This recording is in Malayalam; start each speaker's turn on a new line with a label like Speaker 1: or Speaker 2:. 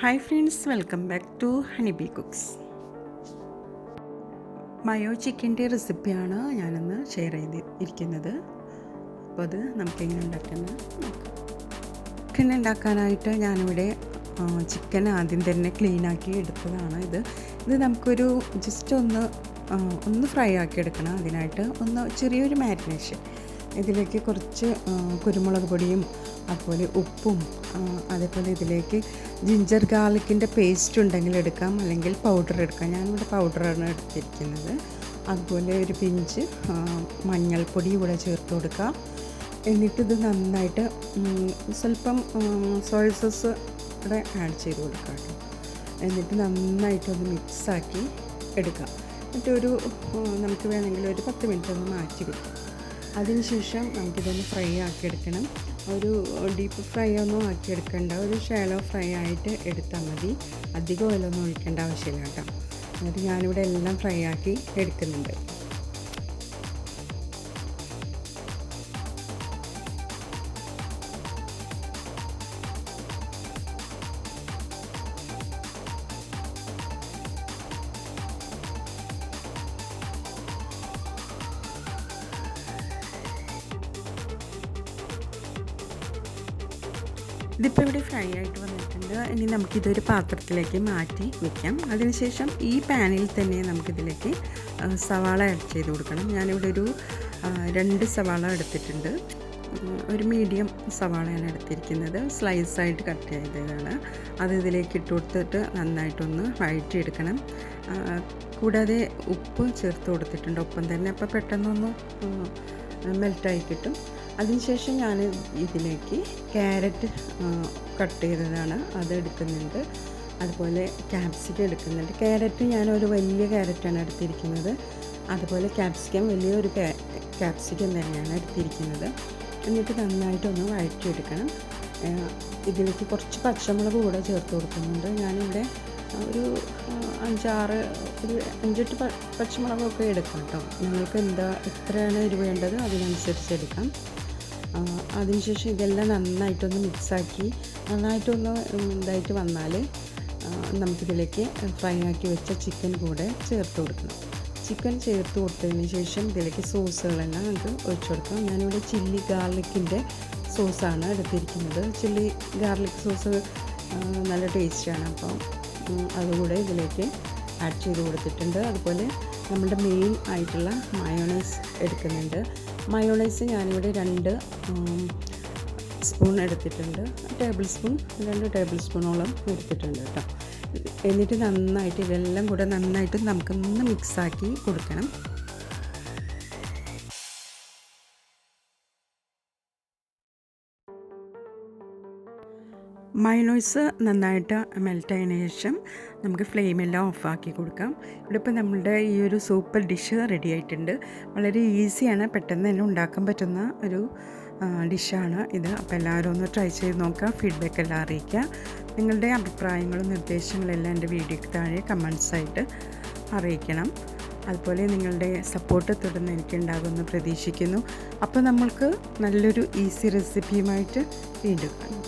Speaker 1: Hi friends welcome back to honeybee cooks mayo ചിക്കന്റെ റെസിപ്പിയാണ് ഞാനിന്ന് ഷെയർ ചെയ്ത് ഇരിക്കുന്നത് അപ്പോൾ അത് നമുക്ക് എങ്ങനെ ഉണ്ടാക്കുന്നത് നോക്കാം. ചിക്കൻ ഉണ്ടാക്കാനായിട്ട് ഞാനിവിടെ ചിക്കൻ ആദ്യം തന്നെ ക്ലീനാക്കി എടുത്തതാണ് ഇത്. ഇത് നമുക്കൊരു ജസ്റ്റ് ഒന്ന് ഒന്ന് ഫ്രൈ ആക്കി എടുക്കണം. അതിനായിട്ട് ഒന്ന് ചെറിയൊരു മാരിനേഷൻ ഇതിലേക്ക് കുറച്ച് കുരുമുളക് പൊടിയും അതുപോലെ ഉപ്പും അതേപോലെ ഇതിലേക്ക് ജിഞ്ചർ ഗാർലിക്കിന്റെ പേസ്റ്റ് ഉണ്ടെങ്കിൽ എടുക്കാം അല്ലെങ്കിൽ പൗഡർ എടുക്കാം. ഞാനിവിടെ പൗഡറാണ് എടുത്തിരിക്കുന്നത്. അതുപോലെ ഒരു പിഞ്ച് മഞ്ഞൾപ്പൊടി കൂടെ ചേർത്ത് കൊടുക്കാം. എന്നിട്ടിത് നന്നായിട്ട് സ്വല്പം സോയ സോസ് കൂടെ ആഡ് ചെയ്ത് കൊടുക്കാം കേട്ടോ. എന്നിട്ട് നന്നായിട്ടൊന്ന് മിക്സാക്കി എടുക്കുക എന്നിട്ടൊരു നമുക്ക് വേണമെങ്കിൽ ഒരു പത്ത് മിനിറ്റ് ഒന്ന് മാറ്റി വെക്കാം. അതിനുശേഷം നമുക്കിതൊന്ന് ഫ്രൈ ആക്കിയെടുക്കണം. ഒരു ഡീപ്പ് ഫ്രൈ ഒന്നും ആക്കിയെടുക്കേണ്ട. ഒരു ഷാലോ ഫ്രൈ ആയിട്ട് എടുത്താൽ മതി. അധികം ഓയിലൊന്നും ഒഴിക്കേണ്ട ആവശ്യമില്ല കേട്ടോ. എന്നിട്ട് ഞാനിവിടെ എല്ലാം ഫ്രൈ ആക്കി എടുക്കുന്നുണ്ട്. ഇതിപ്പോൾ ഇവിടെ ഫ്രൈ ആയിട്ട് വന്നിട്ടുണ്ട്. ഇനി നമുക്കിതൊരു പാത്രത്തിലേക്ക് മാറ്റി വെക്കാം. അതിനുശേഷം ഈ പാനിൽ തന്നെ നമുക്കിതിലേക്ക് സവാള ആഡ് ചെയ്ത് കൊടുക്കണം. ഞാനിവിടെ ഒരു രണ്ട് സവാള എടുത്തിട്ടുണ്ട്. ഒരു മീഡിയം സവാളയാണ് എടുത്തിരിക്കുന്നത്. സ്ലൈസായിട്ട് കട്ട് ചെയ്തതാണ്. അത് ഇതിലേക്ക് ഇട്ട് കൊടുത്തിട്ട് നന്നായിട്ടൊന്ന് വഴറ്റിയെടുക്കണം. കൂടാതെ ഉപ്പ് ചേർത്ത് കൊടുത്തിട്ടുണ്ട്. ഒപ്പം തന്നെ അപ്പോൾ പെട്ടെന്നൊന്ന് മെൽറ്റായി കിട്ടും. അതിനുശേഷം ഞാൻ ഇതിലേക്ക് ക്യാരറ്റ് കട്ട് ചെയ്തതാണ്. അത് എടുക്കുന്നുണ്ട്. അതുപോലെ ക്യാപ്സിക്കം എടുക്കുന്നുണ്ട്. ക്യാരറ്റ് ഒരു വലിയ ക്യാരറ്റാണ് എടുത്തിരിക്കുന്നത്. അതുപോലെ ക്യാപ്സിക്കം വലിയൊരു ക്യാപ്സിക്കം തന്നെയാണ് എടുത്തിരിക്കുന്നത്. എന്നിട്ട് നന്നായിട്ടൊന്ന് വഴറ്റിയെടുക്കണം. ഇതിലേക്ക് കുറച്ച് പച്ചമുളക് കൂടെ ചേർത്ത് കൊടുക്കുന്നുണ്ട്. ഞാനിവിടെ ഒരു അഞ്ചാറ് ഒരു അഞ്ചെട്ട് പച്ചമുളകൊക്കെ എടുക്കാം കേട്ടോ. നിങ്ങൾക്ക് എന്താ എത്രയാണ് എരിവ് വേണ്ടത് അതിനനുസരിച്ച് എടുക്കാം. അതിനുശേഷം ഇതെല്ലാം നന്നായിട്ടൊന്ന് മിക്സാക്കി നന്നായിട്ടൊന്ന് ഇതായിട്ട് വന്നാൽ നമുക്കിതിലേക്ക് ഫ്രൈ ആക്കി വെച്ച ചിക്കൻ കൂടെ ചേർത്ത് കൊടുക്കണം. ചിക്കൻ ചേർത്ത് കൊടുത്തതിന് ശേഷം ഇതിലേക്ക് സോസുകളെല്ലാം നമുക്ക് ഒഴിച്ചു കൊടുക്കാം. ഞാനിവിടെ ചില്ലി ഗാർലിക്കിന്റെ സോസാണ് എടുത്തിരിക്കുന്നത്. ചില്ലി ഗാർലിക് സോസ് നല്ല ടേസ്റ്റാണ് അപ്പം ഉം, അതുകൂടെ ഇതിലേക്ക് ആഡ് ചെയ്ത് കൊടുത്തിട്ടുണ്ട്. അതുപോലെ നമ്മുടെ മെയിൻ ആയിട്ടുള്ള മയോണൈസ് എടുക്കുന്നുണ്ട്. മയോണൈസ് ഞാനിവിടെ രണ്ട് സ്പൂൺ എടുത്തിട്ടുണ്ട്. ടേബിൾ സ്പൂൺ രണ്ട് ടേബിൾ സ്പൂണോളം എടുത്തിട്ടുണ്ട് കേട്ടോ. എന്നിട്ട് നന്നായിട്ട് ഇതെല്ലാം കൂടെ നന്നായിട്ട് നമുക്കൊന്ന് മിക്സാക്കി കൊടുക്കണം. മയോണൈസ് നന്നായിട്ട് മെൽറ്റ് ആയതിനു ശേഷം നമുക്ക് ഫ്ലെയിമെല്ലാം ഓഫാക്കി കൊടുക്കാം. ഇവിടെ ഇപ്പോൾ നമ്മളുടെ ഈ ഒരു സൂപ്പർ ഡിഷ് റെഡി ആയിട്ടുണ്ട്. വളരെ ഈസിയാണ് പെട്ടെന്ന് തന്നെ ഉണ്ടാക്കാൻ പറ്റുന്ന ഒരു ഡിഷാണ് ഇത്. അപ്പോൾ എല്ലാവരും ഒന്ന് ട്രൈ ചെയ്ത് നോക്കുക ഫീഡ്ബാക്ക് എല്ലാം അറിയിക്കുക. നിങ്ങളുടെ അഭിപ്രായങ്ങളും നിർദ്ദേശങ്ങളും എല്ലാം എന്റെ വീഡിയോയ്ക്ക് താഴെ കമൻസായിട്ട് അറിയിക്കണം. അതുപോലെ നിങ്ങളുടെ സപ്പോർട്ട് തുടർന്ന് എനിക്കുണ്ടാകുമെന്ന് പ്രതീക്ഷിക്കുന്നു. അപ്പോൾ നമ്മൾക്ക് നല്ലൊരു ഈസി റെസിപ്പിയുമായിട്ട് വീണ്ടും കാണാം.